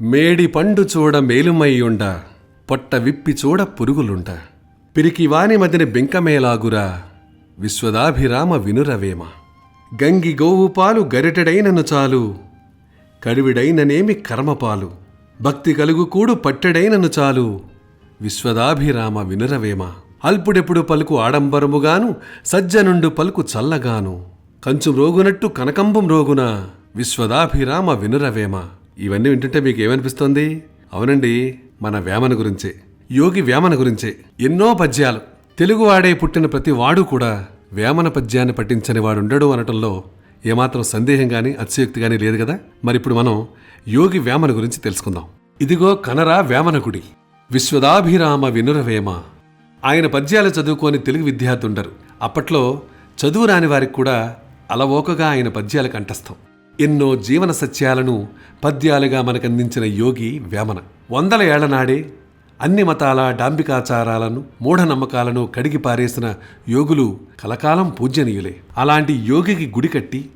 మేడి పండు చూడ మేలుమయ్యుండ పొట్ట విప్పి చూడ పురుగులుండ. పిరికి వాని మదిని బెంకమేలాగురా విశ్వదాభిరామ వినురవేమ. గంగి గోవు పాలు గరిటెడైనను చాలు కడివిడైననేమి కర్మపాలు. భక్తి కలుగు కూడు పట్టెడైనను చాలు విశ్వదాభిరామ వినురవేమ. అల్పుడెప్పుడు పలుకు ఆడంబరముగాను సజ్జనుండు పలుకు చల్లగాను. కంచు రోగునట్టు కనకంబం రోగున విశ్వదాభిరామ వినురవేమ. ఇవన్నీ వింటుంటే మీకు ఏమనిపిస్తోంది అవునండి మన వేమన గురించే. యోగి వేమన గురించే. ఎన్నో పద్యాలు. తెలుగువాడే పుట్టిన ప్రతి వాడు కూడా వేమన పద్యాన్ని పఠించని వాడుండడు అనటంలో ఏమాత్రం సందేహం కానీ అతిశయోక్తి కానీ లేదు కదా? మరి ఇప్పుడు మనం యోగి వేమన గురించి తెలుసుకుందాం. ఇదిగో కనరా వేమన గుడి. విశ్వదాభిరామ వినురవేమ. ఆయన పద్యాలు చదువుకొని తెలుగు విద్యార్థి ఉండరు అప్పట్లో చదువు రాని వారికి కూడా అలవోకగా ఆయన పద్యాలు కంఠస్థం. ఎన్నో జీవన సత్యాలను పద్యాలుగా మనకందించిన యోగి వేమన. వందల ఏళ్ళ నాడే అన్ని మతాల డాంబికాచారాలను మూఢనమ్మకాలను కడిగి పారేసిన యోగులు కలకాలం పూజ్యనీయులే. అలాంటి యోగికి గుడి కట్టి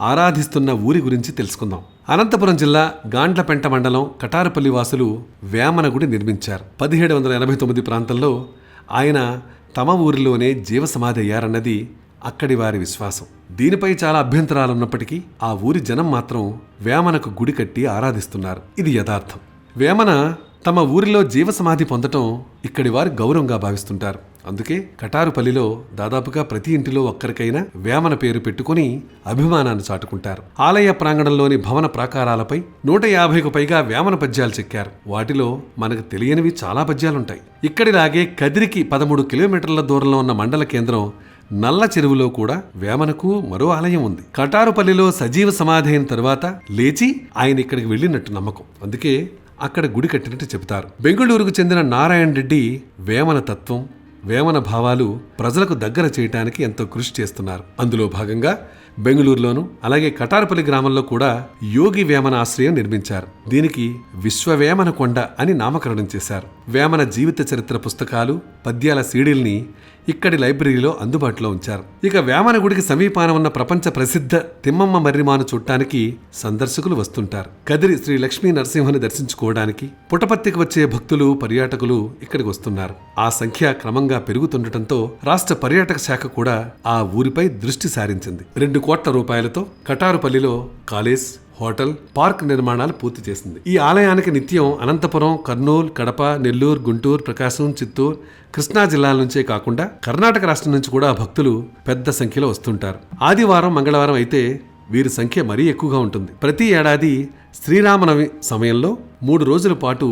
ఆరాధిస్తున్న ఊరి గురించి తెలుసుకుందాం. అనంతపురం జిల్లా గాండ్లపెంట మండలం కటారపల్లి వాసులు వేమన గుడి నిర్మించారు. పదిహేడు వందల ఎనభై తొమ్మిది ప్రాంతంలో ఆయన తమ ఊరిలోనే జీవసమాధి అయ్యారన్నది అక్కడి వారి విశ్వాసం. దీనిపై చాలా అభ్యంతరాలున్నప్పటికీ ఆ ఊరి జనం మాత్రం వేమనకు గుడి కట్టి ఆరాధిస్తున్నారు. ఇది యథార్థం. వేమన తమ ఊరిలో జీవసమాధి పొందటం ఇక్కడి వారు గౌరవంగా భావిస్తుంటారు. అందుకే కటారుపల్లిలో దాదాపుగా ప్రతి ఇంటిలో ఒక్కరికైనా వేమన పేరు పెట్టుకుని అభిమానాన్ని చాటుకుంటారు. ఆలయ ప్రాంగణంలోని భవన ప్రాకారాలపై నూట యాభైకు పైగా వేమన పద్యాలు చెక్కారు. వాటిలో మనకు తెలియనివి చాలా పద్యాలుంటాయి. ఇక్కడిలాగే కదిరికి పదమూడు కిలోమీటర్ల దూరంలో ఉన్న మండల కేంద్రం నల్ల చెరువులో కూడా వేమనకు మరో ఆలయం ఉంది. కటారుపల్లిలో సజీవ సమాధి అయిన తర్వాత లేచి ఆయన ఇక్కడికి వెళ్ళినట్టు నమ్మకం. అందుకే అక్కడ గుడి కట్టినట్టు చెబుతారు. బెంగళూరుకు చెందిన నారాయణ రెడ్డి వేమన తత్వం వేమన భావాలు ప్రజలకు దగ్గర చేయటానికి ఎంతో కృషి చేస్తున్నారు. అందులో భాగంగా బెంగళూరులోను అలాగే కటారపల్లి గ్రామంలో కూడా యోగి వేమన ఆశ్రయం నిర్మించారు. దీనికి విశ్వవేమన కొండ అని నామకరణం చేశారు. వేమన జీవిత చరిత్ర పుస్తకాలు పద్యాల సీడీల్ని ఇక్కడి లైబ్రరీలో అందుబాటులో ఉంచారు. ఇక వేమన గుడికి సమీపాన ఉన్న ప్రపంచ ప్రసిద్ధ తిమ్మమ్మ మర్రిమాను చూడటానికి సందర్శకులు వస్తుంటారు. కదిరి శ్రీ లక్ష్మీ నరసింహని దర్శించుకోవడానికి పుటపత్తికి వచ్చే భక్తులు పర్యాటకులు ఇక్కడికి వస్తున్నారు. ఆ సంఖ్య క్రమంగా పెరుగుతుండటంతో రాష్ట్ర పర్యాటక శాఖ కూడా ఆ ఊరిపై దృష్టి సారించింది. రెండు కోట్ల రూపాయలతో కటారుపల్లిలో కాలేజ్ హోటల్ పార్క్ నిర్మాణాలు పూర్తి చేసింది. ఈ ఆలయానికి నిత్యం అనంతపురం కర్నూలు కడప నెల్లూరు గుంటూరు ప్రకాశం చిత్తూరు కృష్ణా జిల్లాల నుంచే కాకుండా కర్ణాటక రాష్ట్రం నుంచి కూడా భక్తులు పెద్ద సంఖ్యలో వస్తుంటారు. ఆదివారం మంగళవారం అయితే వీరి సంఖ్య మరీ ఎక్కువగా ఉంటుంది. ప్రతి ఏడాది శ్రీరామనవమి సమయంలో మూడు రోజుల పాటు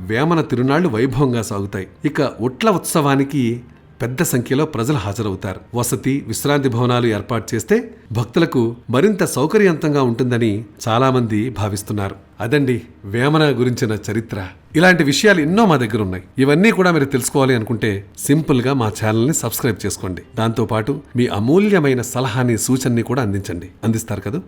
వేమన తిరునాళ్ళు వైభవంగా సాగుతాయి. ఇక ఉట్ల ఉత్సవానికి పెద్ద సంఖ్యలో ప్రజలు హాజరవుతారు. వసతి విశ్రాంతి భవనాలు ఏర్పాటు చేస్తే భక్తులకు మరింత సౌకర్యవంతంగా ఉంటుందని చాలామంది భావిస్తున్నారు. అదండి వేమన గురించిన చరిత్ర. ఇలాంటి విషయాలు ఎన్నో మా దగ్గర ఉన్నాయి. ఇవన్నీ కూడా మీరు తెలుసుకోవాలి అనుకుంటే సింపుల్గా మా ఛానల్ని సబ్స్క్రైబ్ చేసుకోండి. దాంతోపాటు మీ అమూల్యమైన సలహాని సూచనని కూడా అందించండి. అందిస్తారు కదా?